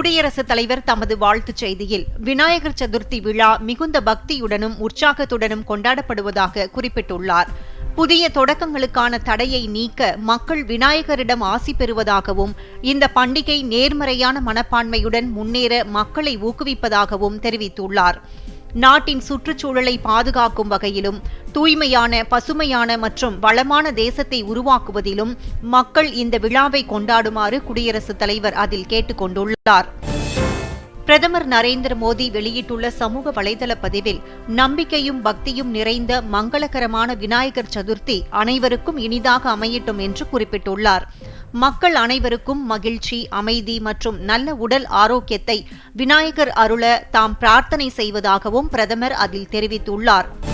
குடியரசுத் தலைவர் தமது வாழ்த்துச் செய்தியில் விநாயகர் சதுர்த்தி விழா மிகுந்த பக்தியுடனும் உற்சாகத்துடனும் கொண்டாடப்படுவதாக குறிப்பிட்டுள்ளார். புதிய தொடக்கங்களுக்கான தடையை நீக்க மக்கள் விநாயகரிடம் ஆசி பெறுவதாகவும் இந்த பண்டிகை நேர்மறையான மனப்பான்மையுடன் முன்னேற மக்களை ஊக்குவிப்பதாகவும் தெரிவித்துள்ளார். நாட்டின் சுற்றுச்சூழலை பாதுகாக்கும் வகையிலும் தூய்மையான பசுமையான மற்றும் வளமான தேசத்தை உருவாக்குவதிலும் மக்கள் இந்த விழாவை கொண்டாடுமாறு குடியரசுத் தலைவர் அதில் கேட்டுக்கொண்டுள்ளார். பிரதமர் நரேந்திர மோடி வெளியிட்டுள்ள சமூக வலைதள பதிவில் நம்பிக்கையும் பக்தியும் நிறைந்த மங்களகரமான விநாயகர் சதுர்த்தி அனைவருக்கும் இனிதாக அமையட்டும் என்று குறிப்பிட்டுள்ளார். மக்கள் அனைவருக்கும் மகிழ்ச்சி அமைதி மற்றும் நல்ல உடல் ஆரோக்கியத்தை விநாயகர் அருள தாம் பிரார்த்தனை செய்வதாகவும் பிரதமர் அதில் தெரிவித்துள்ளார்.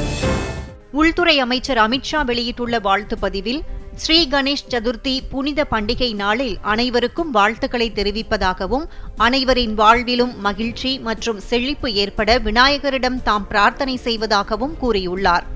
உள்துறை அமைச்சர் அமித்ஷா வெளியிட்டுள்ள வாழ்த்து பதிவில் ஸ்ரீ கணேஷ் சதுர்த்தி புனித பண்டிகை நாளில் அனைவருக்கும் வாழ்த்துக்களை தெரிவிப்பதாகவும் அனைவரின் வாழ்விலும் மகிழ்ச்சி மற்றும் செழிப்பு ஏற்பட விநாயகரிடம் தாம் பிரார்த்தனை செய்வதாகவும் கூறியுள்ளார்.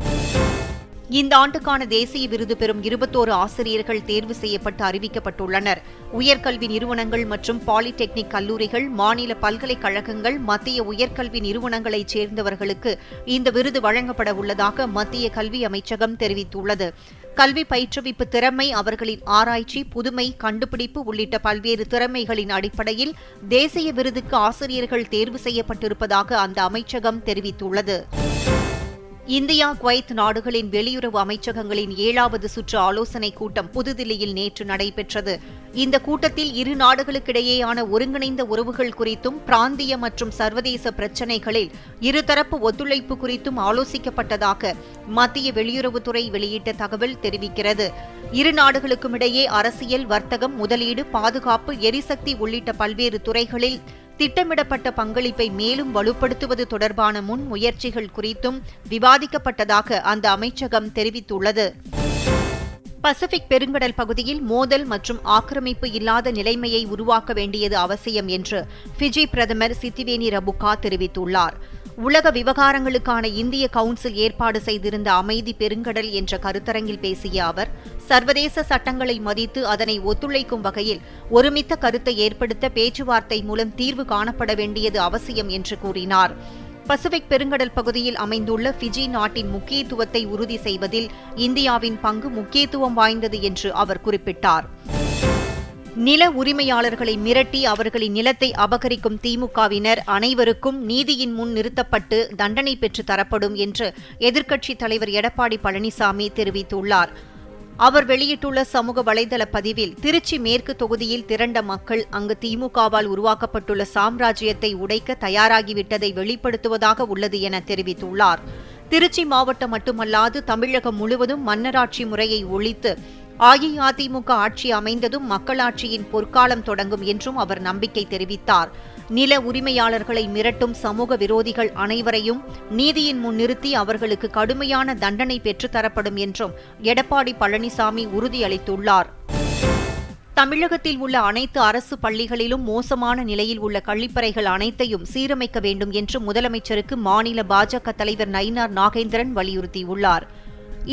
இந்த ஆண்டுக்கான தேசிய விருது பெறும் இருபத்தோரு ஆசிரியர்கள் தேர்வு செய்யப்பட்டு அறிவிக்கப்பட்டுள்ளனர். உயர்கல்வி நிறுவனங்கள் மற்றும் பாலிடெக்னிக் கல்லூரிகள் மாநில பல்கலைக்கழகங்கள் மத்திய உயர்கல்வி நிறுவனங்களைச் சேர்ந்தவர்களுக்கு இந்த விருது வழங்கப்பட உள்ளதாக மத்திய கல்வி அமைச்சகம் தெரிவித்துள்ளது. கல்வி பயிற்றுவிப்பு திறமை அவர்களின் ஆராய்ச்சி புதுமை கண்டுபிடிப்பு உள்ளிட்ட பல்வேறு திறமைகளின் அடிப்படையில் தேசிய விருதுக்கு ஆசிரியர்கள் தேர்வு செய்யப்பட்டிருப்பதாக அந்த அமைச்சகம் தெரிவித்துள்ளது. இந்தியா குவைத் நாடுகளின் வெளியுறவு அமைச்சகங்களின் ஏழாவது சுற்று ஆலோசனைக் கூட்டம் புதுதில்லியில் நேற்று நடைபெற்றது. இந்த கூட்டத்தில் இரு நாடுகளுக்கிடையேயான ஒருங்கிணைந்த உறவுகள் குறித்தும் பிராந்திய மற்றும் சர்வதேச பிரச்சினைகளில் இருதரப்பு ஒத்துழைப்பு குறித்தும் ஆலோசிக்கப்பட்டதாக மத்திய வெளியுறவுத்துறை வெளியிட்ட தகவல் தெரிவிக்கிறது. இரு நாடுகளுக்கும் இடையே அரசியல் வர்த்தகம் முதலீடு பாதுகாப்பு எரிசக்தி உள்ளிட்ட பல்வேறு துறைகளில் திட்டமிடப்பட்ட பங்களிப்பை மேலும் வலுப்படுத்துவது தொடர்பான முன் முயற்சிகள் குறித்தும் விவாதிக்கப்பட்டதாக அந்த அமைச்சகம் தெரிவித்துள்ளது. பசிபிக் பெருங்கடல் பகுதியில் மோதல் மற்றும் ஆக்கிரமிப்பு இல்லாத நிலைமையை உருவாக்க வேண்டியது அவசியம் என்று ஃபிஜி பிரதமர் சித்திவேனி ரபுகா தெரிவித்துள்ளார். உலக விவகாரங்களுக்கான இந்திய கவுன்சில் ஏற்பாடு செய்திருந்த அமைதி பெருங்கடல் என்ற கருத்தரங்கில் பேசிய அவர் சர்வதேச சட்டங்களை மதித்து அதனை ஒத்துழைக்கும் வகையில் ஒருமித்த கருத்தை ஏற்படுத்த பேச்சுவார்த்தை மூலம் தீர்வு காணப்பட வேண்டியது அவசியம் என்று கூறினார். பசிபிக் பெருங்கடல் பகுதியில் அமைந்துள்ள ஃபிஜி நாட்டின் முக்கியத்துவத்தை உறுதி செய்வதில் இந்தியாவின் பங்கு முக்கியத்துவம் வாய்ந்தது என்று அவர் குறிப்பிட்டார். நில உரிமையாளர்களை மிரட்டி அவர்களின் நிலத்தை அபகரிக்கும் திமுகவினர் அனைவருக்கும் நீதியின் முன் நிறுத்தப்பட்டு தண்டனை பெற்று தரப்படும் என்று எதிர்க்கட்சித் தலைவர் எடப்பாடி பழனிசாமி தெரிவித்துள்ளார். அவர் வெளியிட்டுள்ள சமூக வலைதள பதிவில் திருச்சி மேற்கு தொகுதியில் திரண்ட மக்கள் அங்கு திமுகவால் உருவாக்கப்பட்டுள்ள சாம்ராஜ்யத்தை உடைக்க தயாராகிவிட்டதை வெளிப்படுத்துவதாக உள்ளது என தெரிவித்துள்ளார். திருச்சி மாவட்டம் மட்டுமல்லாது தமிழகம் முழுவதும் மன்னராட்சி முறையை ஒழித்து அஇஅதிமுக ஆட்சி அமைந்ததும் மக்களாட்சியின் பொற்காலம் தொடங்கும் என்றும் அவர் நம்பிக்கை தெரிவித்தார். நில உரிமையாளர்களை மிரட்டும் சமூக விரோதிகள் அனைவரையும் நீதியின் முன் நிறுத்தி அவர்களுக்கு கடுமையான தண்டனை பெற்றுத்தரப்படும் என்றும் எடப்பாடி பழனிசாமி உறுதியளித்துள்ளார். தமிழகத்தில் உள்ள அனைத்து அரசு பள்ளிகளிலும் மோசமான நிலையில் உள்ள கழிப்பறைகள் அனைத்தையும் சீரமைக்க வேண்டும் என்று முதலமைச்சருக்கு மாநில பாஜக தலைவர் நயினார் நாகேந்திரன் வலியுறுத்தியுள்ளார்.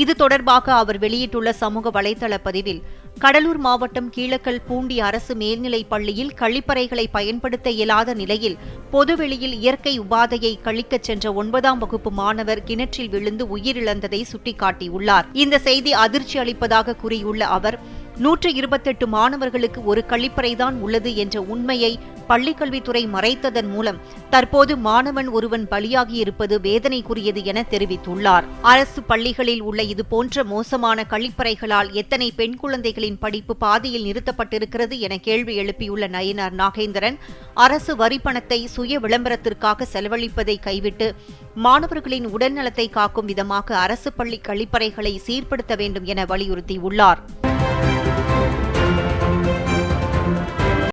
இது தொடர்பாக அவர் வெளியிட்டுள்ள சமூக வலைதள பதிவில் கடலூர் மாவட்டம் கீழக்கல் பூண்டி அரசு மேல்நிலைப் பள்ளியில் கழிப்பறைகளை பயன்படுத்த இயலாத நிலையில் பொதுவெளியில் இயற்கை உபாதையை கழிக்கச் சென்ற ஒன்பதாம் வகுப்பு மாணவர் கிணற்றில் விழுந்து உயிரிழந்ததை சுட்டிக்காட்டியுள்ளார். இந்த செய்தி அதிர்ச்சி அளிப்பதாக கூறியுள்ள அவர் நூற்று இருபத்தெட்டு மாணவர்களுக்கு ஒரு கழிப்பறைதான் உள்ளது என்ற உண்மையை பள்ளிக்கல்வித்துறை மறைத்ததன் மூலம் தற்போது மாணவன் ஒருவன் பலியாகியிருப்பது வேதனைக்குரியது என தெரிவித்துள்ளார். அரசு பள்ளிகளில் உள்ள இதுபோன்ற மோசமான கழிப்பறைகளால் எத்தனை பெண் குழந்தைகளின் படிப்பு பாதியில் நிறுத்தப்பட்டிருக்கிறது என கேள்வி எழுப்பியுள்ள நயினார் நாகேந்திரன் அரசு வரிப்பணத்தை சுய விளம்பரத்திற்காக செலவழிப்பதை கைவிட்டு மாணவர்களின் உடல்நலத்தை காக்கும் விதமாக அரசு பள்ளி கழிப்பறைகளை சீர்படுத்த வேண்டும் என வலியுறுத்தியுள்ளார்.